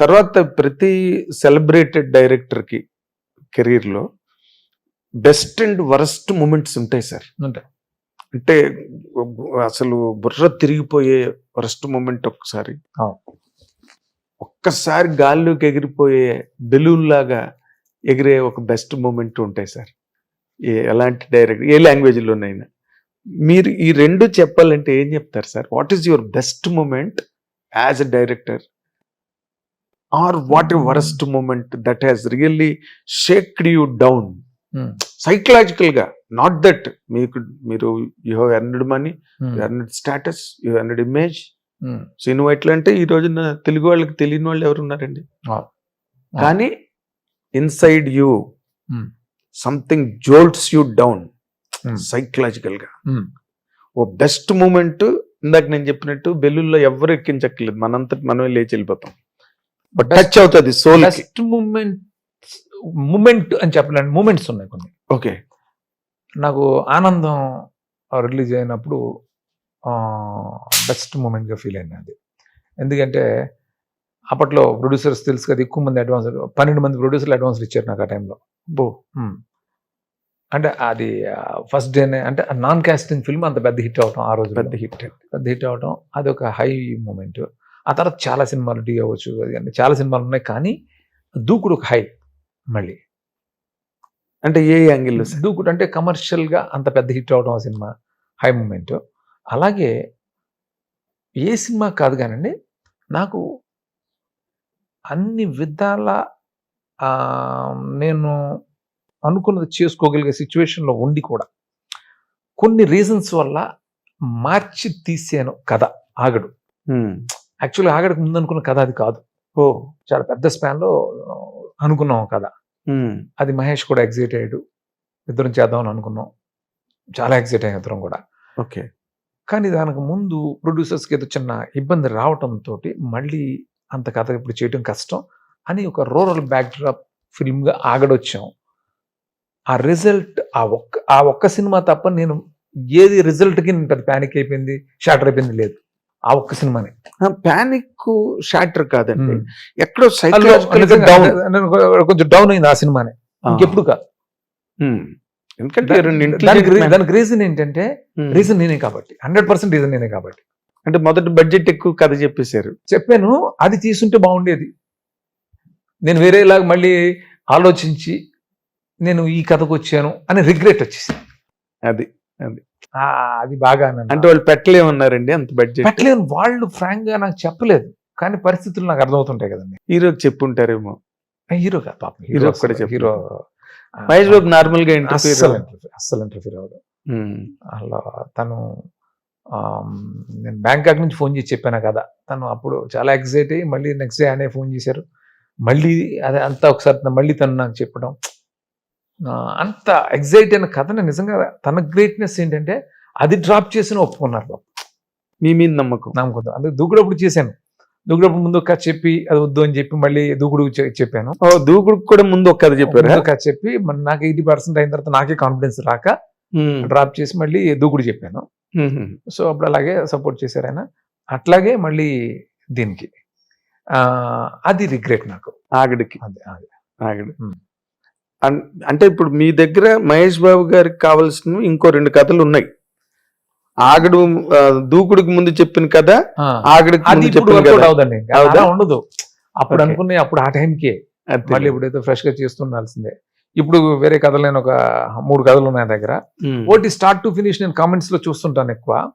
తర్వాత ప్రతి సెలబ్రేటెడ్ డైరెక్టర్కి కెరీర్లో బెస్ట్ అండ్ వరస్ట్ మూమెంట్స్ ఉంటాయి సార్. ఉంటాయి. అంటే అసలు బుర్ర తిరిగిపోయే వరస్ట్ మూమెంట్ ఒక్కసారి. ఒక్కసారి గాల్లోకి ఎగిరిపోయే బెలూన్ లాగా ఎగిరే ఒక బెస్ట్ మూమెంట్ ఉంటాయి సార్. ఏ ఎలాంటి డైరెక్ట్ ఏ లాంగ్వేజ్లోనైనా. మీరు ఈ రెండు చెప్పాలంటే ఏం చెప్తారు sir? What is your best moment as a director? Or what a worst moment that has really shaked you down um, సైకలాజికల్గా నాట్ దట్ మీకు మీరు you have earned money you earned status you earned image um. So నువ్వు ఎట్లా అంటే ఈ రోజున తెలుగు వాళ్ళకి తెలియని వాళ్ళు ఎవరు ఉన్నారండి. కానీ inside you. Something jolts you down. సైకలాజికల్గా ఉమ్. ఓ బెస్ట్ మూమెంట్ ఇందాక నేను చెప్పినట్టు బెల్లుల్లో ఎవరు ఎక్కించక్కర్లేదు మనంతటి మనమే లేచి వెళ్ళిపోతాం బట్ టచ్ అవుతుంది సోల్ బెస్ట్ మూమెంట్ మూమెంట్ అని చెప్పలేండి మూమెంట్స్ ఉన్నాయి కొన్ని. ఓకే. నాకు ఆనందం రిలీజ్ అయినప్పుడు బెస్ట్ మూమెంట్గా ఫీల్ అయింది అది. ఎందుకంటే అప్పట్లో ప్రొడ్యూసర్స్ తెలుసు కదా ఎక్కువ మంది అడ్వాన్స్ పన్నెండు మంది ప్రొడ్యూసర్లు అడ్వాన్స్లు ఇచ్చారు నాకు ఆ టైంలో బో. అంటే అది ఫస్ట్ డేనే అంటే నాన్ కాస్టింగ్ ఫిల్మ్ అంత పెద్ద హిట్ అవటం ఆ రోజు పెద్ద హిట్ పెద్ద హిట్ అవటం అది ఒక హై మూమెంట్ ఆ తర్వాత చాలా సినిమాలు డి అవ్వచ్చు అది కానీ చాలా సినిమాలు ఉన్నాయి కానీ దూకుడు ఒక హై మళ్ళీ. అంటే ఏ యాంగిల్లో సార్ దూకుడు అంటే కమర్షియల్గా అంత పెద్ద హిట్ అవడం ఆ సినిమా హై మూమెంట్. అలాగే ఏ సినిమా కాదు కానండి నాకు అన్ని విధాల నేను అనుకున్నది చేసుకోగలిగే సిచ్యువేషన్లో ఉండి కూడా కొన్ని రీజన్స్ వల్ల మార్చి తీసాను కథ ఆగడు. యాక్చువల్లీ ఆగడకు ముందు అనుకున్న కథ అది కాదు. ఓ. చాలా పెద్ద స్పాన్లో అనుకున్నాం కథ. అది మహేష్ కూడా ఎగ్జైట్ అయ్యాడు. ఇద్దరం చేద్దామని అనుకున్నాం. చాలా ఎగ్జైట్ అయ్యాం ఇద్దరం కూడా. ఓకే. కానీ దానికి ముందు ప్రొడ్యూసర్స్కి ఏదో చిన్న ఇబ్బంది రావటంతో మళ్ళీ అంత కథ ఇప్పుడు చేయడం కష్టం అని ఒక రూరల్ బ్యాక్డ్రాప్ ఫిల్మ్గా ఆగడొచ్చాం. ఆ రిజల్ట్ ఆ ఒక్క ఆ ఒక్క సినిమా తప్ప నేను ఏది రిజల్ట్కి నేను పెద్ద ప్యానిక్ అయిపోయింది షాటర్ అయిపోయింది లేదు. ఆ ఒక్క సినిమానే. పానిక్ షాటర్ కాదండి. ఎక్కడో సైకలాజికల్ డౌన్ కొంచెం డౌన్ అయింది ఆ సినిమానే. ఇంకెప్పుడు కాదు ఎందుకంటే దానికి రీజన్ ఏంటంటే. రీజన్ నేనే కాబట్టి. హండ్రెడ్ పర్సెంట్ రీజన్ నేనే కాబట్టి. అంటే మొదటి బడ్జెట్ ఎక్కువ కథ చెప్పేశారు. చెప్పాను అది తీసుంటే బాగుండేది. నేను వేరేలాగా మళ్ళీ ఆలోచించి నేను ఈ కథకు వచ్చాను అని రిగ్రెట్ వచ్చేసి అది. అది. బాగా అంటే వాళ్ళు పెట్టలేమన్నారండి అంత బడ్జెట్ పెట్టలేను వాళ్ళు ఫ్రాంక్గా నాకు చెప్పలేదు. కానీ పరిస్థితులు నాకు అర్థమవుతుంటాయి కదండి. హీరోకి చెప్పుంటారేమో. హీరో కాదు పాపం. హీరో హీరో మహేష్ బాబు నార్మల్గా అస్సలు అస్సలు ఇంటర్ఫీర్ అవ్వదు అలా తను నేను బ్యాంకాక్ నుంచి ఫోన్ చేసి చెప్పాను కదా. తను అప్పుడు చాలా ఎక్సైట్ అయ్యి మళ్ళీ నెక్స్ట్ డే అనే ఫోన్ చేశారు. మళ్ళీ అదే అంతా ఒకసారి మళ్ళీ తను నాకు చెప్పడం. అంత ఎగ్జైట్ అయిన కథని నిజంగా తన గ్రేట్నెస్ ఏంటంటే అది డ్రాప్ చేసిన ఒప్పుకున్నారు బాబు మీ మీద నమ్మకం. నమ్మకం. అందుకే దూకుడప్పుడు చేశాను. దూకుడప్పుడు ముందు ఒక కథ చెప్పి అది వద్దు అని చెప్పి మళ్ళీ దూకుడు చెప్పాను. దూకుడు కూడా ముందు ఒక కథ చెప్పారా? కథ చెప్పి నాకు ఎయిటీ పర్సెంట్ అయిన తర్వాత నాకే కాన్ఫిడెన్స్ రాక. డ్రాప్ చేసి మళ్ళీ దూకుడు చెప్పాను. సో అప్పుడు అలాగే సపోర్ట్ చేశారు ఆయన. అట్లాగే మళ్ళీ దీనికి. ఆ, అది రిగ్రెట్ నాకు. ఆగడికి. అది. ఆగడి. అంటే ఇప్పుడు మీ దగ్గర మహేష్ బాబు గారికి కావాల్సిన ఇంకో రెండు కథలు ఉన్నాయి. ఆగడు దూకుడికి ముందు చెప్పిన కథ ఆగడికి ముందు చెప్పిన కథ. అవుదా? ఉండదు. అప్పుడు. అనుకునే అప్పుడు ఆ టైంకే. మళ్ళీ ఇప్పుడైతే ఫ్రెష్గా చేస్తుండాల్సిందే. ఇప్పుడు వేరే కథలు నేను ఒక మూడు కథలు ఉన్నాయి దగ్గర. ఒకటి స్టార్ట్ టు ఫినిష్ నేను కామెంట్స్లో చూస్తుంటాను ఎక్కువ.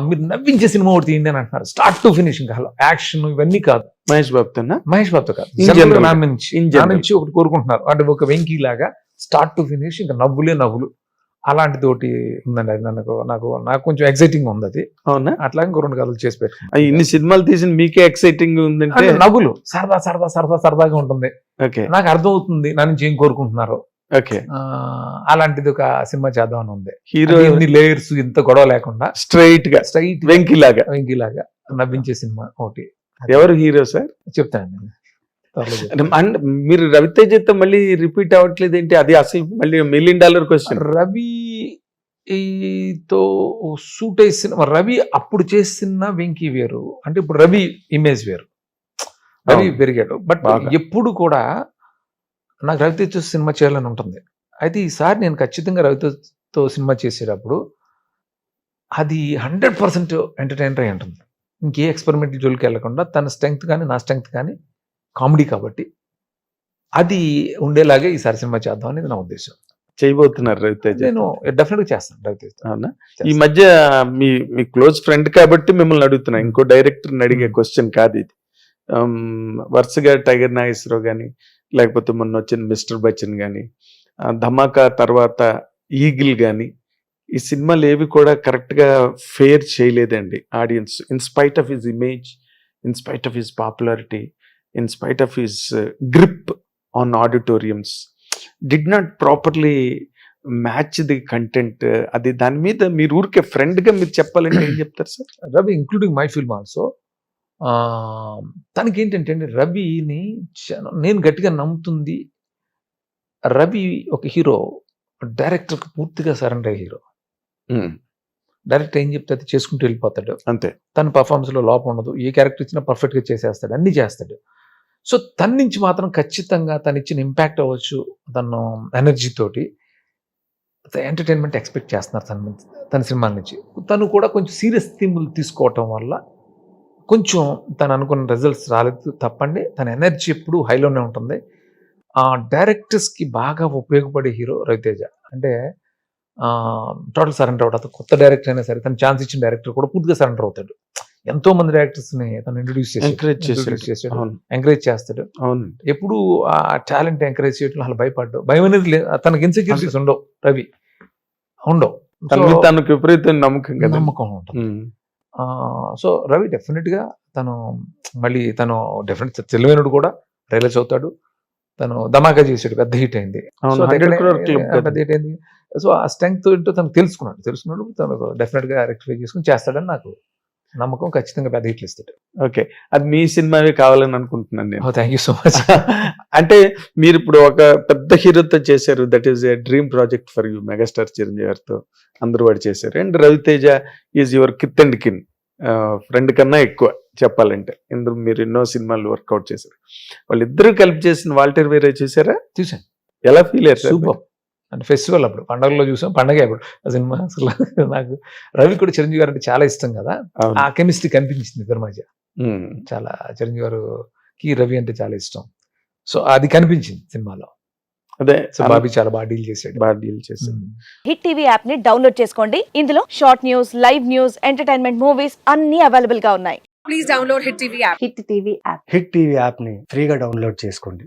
మీరు నవ్వించే సినిమా ఒకటి తీయండి అని అంటున్నారు. స్టార్ట్ టు ఫినిష్ ఇంకా యాక్షన్ ఇవన్నీ కాదు. మహేష్ బాబుతోనా మహేష్ బాబుతో కాదు. నా నుంచి నా ఒకటి కోరుకుంటున్నారు. అంటే ఒక వెంకీ లాగా స్టార్ట్ టు ఫినిష్ ఇంకా నవ్వులే నవ్వులు. అలాంటిది ఒకటి ఉందండి అది నాకు నాకు నాకు కొంచెం ఎక్సైటింగ్ ఉంది అది. అవునా? అట్లా ఇంకో రెండు కథలు చేసి ఆ, పెట్టుకున్నాను ఇన్ని సినిమాలు తీసిన మీకే ఎక్సైటింగ్ ఉందంటే? అంటే నవ్వులు. సరదా సరదా సరదా సరదాగా ఉంటుంది. ఓకే. నాకు అర్థమవుతుంది నా నుంచి ఏం కోరుకుంటున్నారు. ఓకే. అలాంటిది ఒక సినిమా చేద్దామని ఉంది. హీరో లేయర్స్ ఇంత గొడవ లేకుండా స్ట్రైట్గా. స్ట్రైట్ వెంకీ లాగా వెంకీ లాగా నవ్వించే సినిమా ఒకటి. ఎవరు హీరో సార్? చెప్తాను. అండ్ మీరు రవితేజతో మళ్ళీ రిపీట్ అవ్వట్లేదు ఏంటి? అది అసలు మళ్ళీ మిలియన్ డాలర్ క్వశ్చన్ రవి తో సూట్ అయ్యే సినిమా రవి అప్పుడు చేసిన వెంకీ వేరు. అంటే ఇప్పుడు రవి ఇమేజ్ వేరు. రవి. పెరిగాడు. బట్. ఎప్పుడు కూడా నాకు రవితేజ సినిమా చేయాలని ఉంటుంది. అయితే ఈసారి నేను ఖచ్చితంగా రవితేజతో సినిమా చేసేటప్పుడు అది హండ్రెడ్ పర్సెంట్ ఎంటర్టైనర్ అయి ఉంటుంది. ఇంకే ఎక్స్పెరిమెంటల్ జోలికి వెళ్ళకుండా తన స్ట్రెంగ్త్ కానీ నా స్ట్రెంగ్త్ కానీ కామెడీ కాబట్టి అది ఉండేలాగే ఈసారి సినిమా చేద్దాం అనేది నా ఉద్దేశం. చేయబోతున్నారు రవితేజ. నేను డెఫినెట్గా చేస్తాను రవితేజ అవునా? ఈ మధ్య మీ మీ క్లోజ్ ఫ్రెండ్ కాబట్టి మిమ్మల్ని అడుగుతున్నా. ఇంకో డైరెక్టర్ని అడిగే. క్వశ్చన్ కాదు ఇది. Um, వరుసగా టైగర్ నాగేశ్వరరావు కానీ లేకపోతే మొన్న వచ్చిన మిస్టర్ బచ్చన్ కానీ ధమాకా తర్వాత ఈగిల్ కానీ ఈ సినిమాలు ఏవి కూడా కరెక్ట్గా ఫేర్ చేయలేదండి audience in spite of his image in spite of his popularity in spite of his grip on auditoriums did not properly match the content అది దాని మీద మీరు ఊరికే ఫ్రెండ్గా మీరు చెప్పాలంటే ఏం చెప్తారు sir Ravi including my film also తనకి ఏంటంటే అండి రవిని నేను గట్టిగా నమ్ముతుంది రవి ఒక హీరో డైరెక్టర్కి పూర్తిగా సరెండర్ హీరో. డైరెక్టర్ ఏం చెప్తే అది చేసుకుంటూ వెళ్ళిపోతాడు. అంతే. తన performance లో లోపం ఉండదు. ఏ క్యారెక్టర్ ఇచ్చినా perfect గా చేసేస్తాడు. అన్ని చేస్తాడు. సో తన నుంచి మాత్రం ఖచ్చితంగా తను ఇచ్చిన ఇంపాక్ట్ అవ్వచ్చు తను ఎనర్జీ తోటి. ఎంటర్టైన్మెంట్ ఎక్స్పెక్ట్ చేస్తున్నారు తన తన సినిమాల నుంచి. తను కూడా కొంచెం సీరియస్ థీములు తీసుకోవటం వల్ల కొంచెం తను అనుకున్న రిజల్ట్స్ రాలేదు తప్పండి. తన ఎనర్జీ ఎప్పుడు హైలోనే ఉంటుంది. ఆ డైరెక్టర్స్కి బాగా ఉపయోగపడే హీరో రవితేజ. అంటే టోటల్ సరెండర్ అవుతాడు కొత్త డైరెక్టర్ అయినా సరే తను ఛాన్స్ ఇచ్చిన డైరెక్టర్ కూడా పూర్తిగా సరెండర్ అవుతాడు. ఎంతో మంది డైరెక్టర్స్ని తను ఇంట్రొడ్యూస్ చేసి ఎంకరేజ్ చేస్తాడు. ఎప్పుడు ఆ టాలెంట్ ఎంకరేజ్ చేయడం అలా భయపడ్డాడు భయం అనేది లేదు. తనకి ఇన్సెక్యూరిటీస్ ఉండవు రవి. ఉండవు. తనకు విపరీతం నమ్మకం నమ్మకం ఉంటుంది. సో రవి డెఫినెట్గా తను మళ్ళీ తను డెఫినెట్ తెలివైనడు కూడా. రియలైజ్ అవుతాడు తను ధమాకా చేసాడు పెద్ద హిట్ అయింది. పెద్ద హిట్ అయింది. సో ఆ స్ట్రెంగ్త్ ఏంటో తను తెలుసుకున్నాడు. తెలుసుకున్నాడు తను డెఫినెట్గా రెక్టిఫై చేసుకుని చేస్తాడని నాకు నమ్మకం ఖచ్చితంగా పెద్ద హిట్లు ఇస్తాడు ఓకే. అది మీ సినిమావే కావాలని అనుకుంటున్నాను నేను. థ్యాంక్ యూ సో మచ్ అంటే మీరు ఇప్పుడు ఒక పెద్ద హీరోతో చేశారు. That is a dream project for you megastar Chiranjeevi గారితో అందరూ వాడు చేశారు. And Raviteja is your kith and kin friend కన్నా ఎక్కువ చెప్పాలంటే. ఇందులో మీరు ఎన్నో సినిమాలు వర్కౌట్ చేశారు. వాళ్ళిద్దరూ కలిపి చేసిన వాల్టర్ వేరే చూసారా? చూసాను ఎలా ఫీల్ అయ్యారు సూపర్ అంటే ఫెస్టివల్ అప్పుడు పండగలో చూసాం పండగ అప్పుడు. ఆ సినిమా అసలు నాకు రవి కూడా చిరంజీవి గారు అంటే చాలా ఇష్టం కదా. ఆ కెమిస్ట్రీ కనిపించింది ఇద్దరి మధ్య. చాలా చిరంజీవి గారుకి రవి అంటే చాలా ఇష్టం. సో అది కనిపించింది సినిమాలో. అదే సో బాబీ చాలా బాగా డీల్ చేశాడు. బాగా డీల్. హిట్ టీవీ యాప్ని డౌన్లోడ్ చేసుకోండి. ఇందులో short news live news entertainment movies అన్ని అవైలబుల్గా ఉన్నాయి. please download Hit TV app. Hit TV app. Hit TV యాప్ని ఫ్రీగా డౌన్లోడ్ చేసుకోండి.